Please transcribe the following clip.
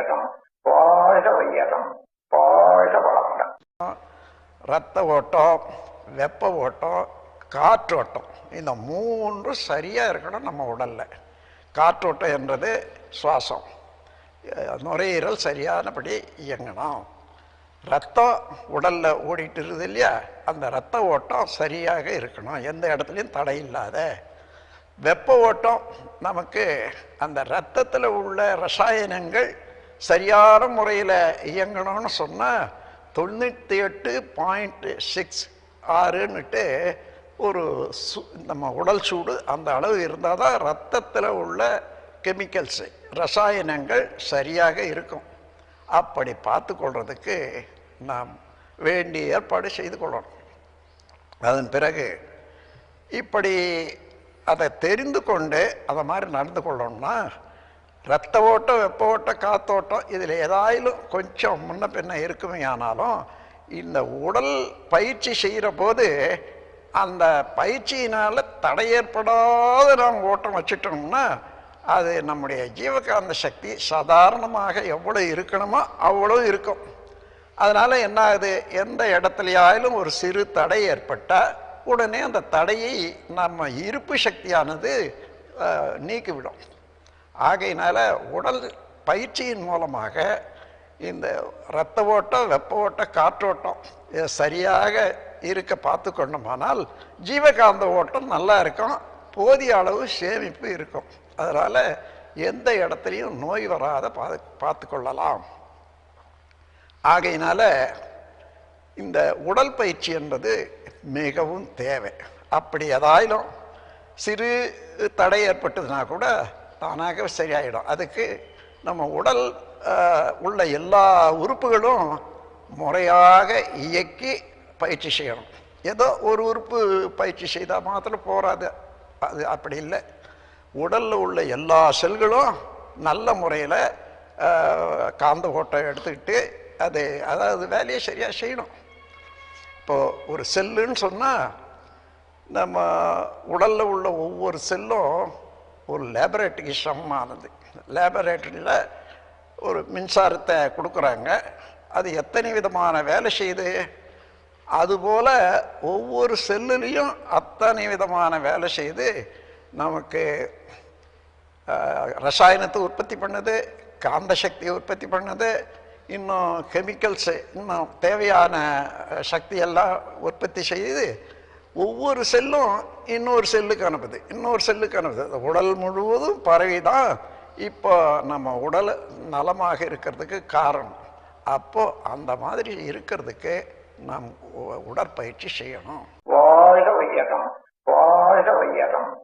வையகம் வாழ்க வையகம் வாழ்க வளமுடன் ரத்த ஓட்டம் வெப்ப ஓட்டம் காற்றோட்டம் இந்த மூன்று சரியாக இருக்கணும் நம்ம உடலில். காற்றோட்டம் என்றது சுவாசம். நுரையீரல் சரியானபடி இயங்கணும். ரத்தம் உடலில் ஓடிட்டு இருக்குது இல்லையா? அந்த ரத்த ஓட்டம் சரியாக இருக்கணும். எந்த இடத்துலையும் தடை இல்லாத. வெப்ப ஓட்டம் நமக்கு அந்த ரத்தத்தில் உள்ள ரசாயனங்கள் சரியான முறையில் இயங்கணும்னு சொன்னால் தொண்ணூற்றி எட்டு பாயிண்ட் சிக்ஸ் ஆறுன்னுட்டு ஒரு சு நம்ம உடல் சூடு அந்த அளவு இருந்தால் தான் ரத்தத்தில் உள்ள கெமிக்கல்ஸு ரசாயனங்கள் சரியாக இருக்கும். அப்படி பார்த்து கொள்றதுக்கு நாம் வேண்டிய ஏற்பாடு செய்து கொள்ளணும். அதன் பிறகு இப்படி அதை தெரிந்து கொண்டு அதை மாதிரி நடந்து கொள்ளணும்னா ரத்த ஓட்டம் வெப்ப ஓட்டம் காத்தோட்டம் இதில் ஏதாயிலும் கொஞ்சம் முன்ன பின்ன இருக்குமே ஆனாலும் இந்த உடல் பயிற்சி செய்கிற போது அந்த பயிற்சியினால் தடை ஏற்படாத நாம் ஓட்டம் வச்சுட்டோம்னா அது நம்முடைய ஜீவகாந்த சக்தி சாதாரணமாக எவ்வளோ இருக்கணுமோ அவ்வளோ இருக்கும். அதனால் என்ன ஆகுது எந்த இடத்துலையாயிலும் ஒரு சிறு தடை ஏற்பட்டால் உடனே அந்த தடையை நம்ம இருப்பு சக்தியானது நீக்கிவிடும். ஆகையினால உடல் பயிற்சியின் மூலமாக இந்த இரத்த ஓட்டம் வெப்ப ஓட்டம் காற்றோட்டம் இதை சரியாக இருக்க பார்த்து கொண்டோமானால் ஜீவகாந்த ஓட்டம் நல்லா இருக்கும். போதிய அளவு சேமிப்பு இருக்கும். அதனால் எந்த இடத்துலையும் நோய் வராத பாது பார்த்து கொள்ளலாம் ஆகையினால இந்த உடல் பயிற்சி என்பது மிகவும் தேவை. அப்படி ஏதாயிலும் சிறு தடை ஏற்பட்டதுன்னா கூட தானாக சரியாயிடும். அதுக்கு நம்ம உடல் உள்ள எல்லா உறுப்புகளும் முறையாக இயக்கி பயிற்சி செய்யணும். ஏதோ ஒரு உறுப்பு பயிற்சி செய்தால் மாத்திரம் போகாது அது அப்படி இல்லை. உடலில் உள்ள எல்லா செல்களும் நல்ல முறையில் காந்த ஓட்டம் எடுத்துக்கிட்டு அது அதாவது வேலையை சரியாக செய்யணும். இப்போது ஒரு செல்லுன்னு சொன்னால் நம்ம உடலில் உள்ள ஒவ்வொரு செல்லும் ஒரு லேபரேட்டரிக்கு சமமானது. லேபரேட்டரியில் ஒரு மின்சாரத்தை கொடுக்குறாங்க. அது எத்தனை விதமான வேலை செய்யுது? அதுபோல் ஒவ்வொரு செல்லுலேயும் அத்தனை விதமான வேலை செய்து நமக்கு ரசாயனத்தை உற்பத்தி பண்ணுது காந்த சக்தியை உற்பத்தி பண்ணுது இன்னும் கெமிக்கல்ஸு இன்னும் தேவையான சக்தியெல்லாம் உற்பத்தி செய்து ஒவ்வொரு செல்லும் இன்னொரு செல்லுக்கு அனுப்புது இன்னொரு செல்லுக்கு அனுப்புது உடல் முழுவதும் பறவை தான் இப்போ நம்ம உடல் நலமாக இருக்கிறதுக்கு காரணம். அப்போது அந்த மாதிரி இருக்கிறதுக்கு நாம் உடற்பயிற்சி செய்யணும். வாழ்க வையகம் வாழ்க வையகம்.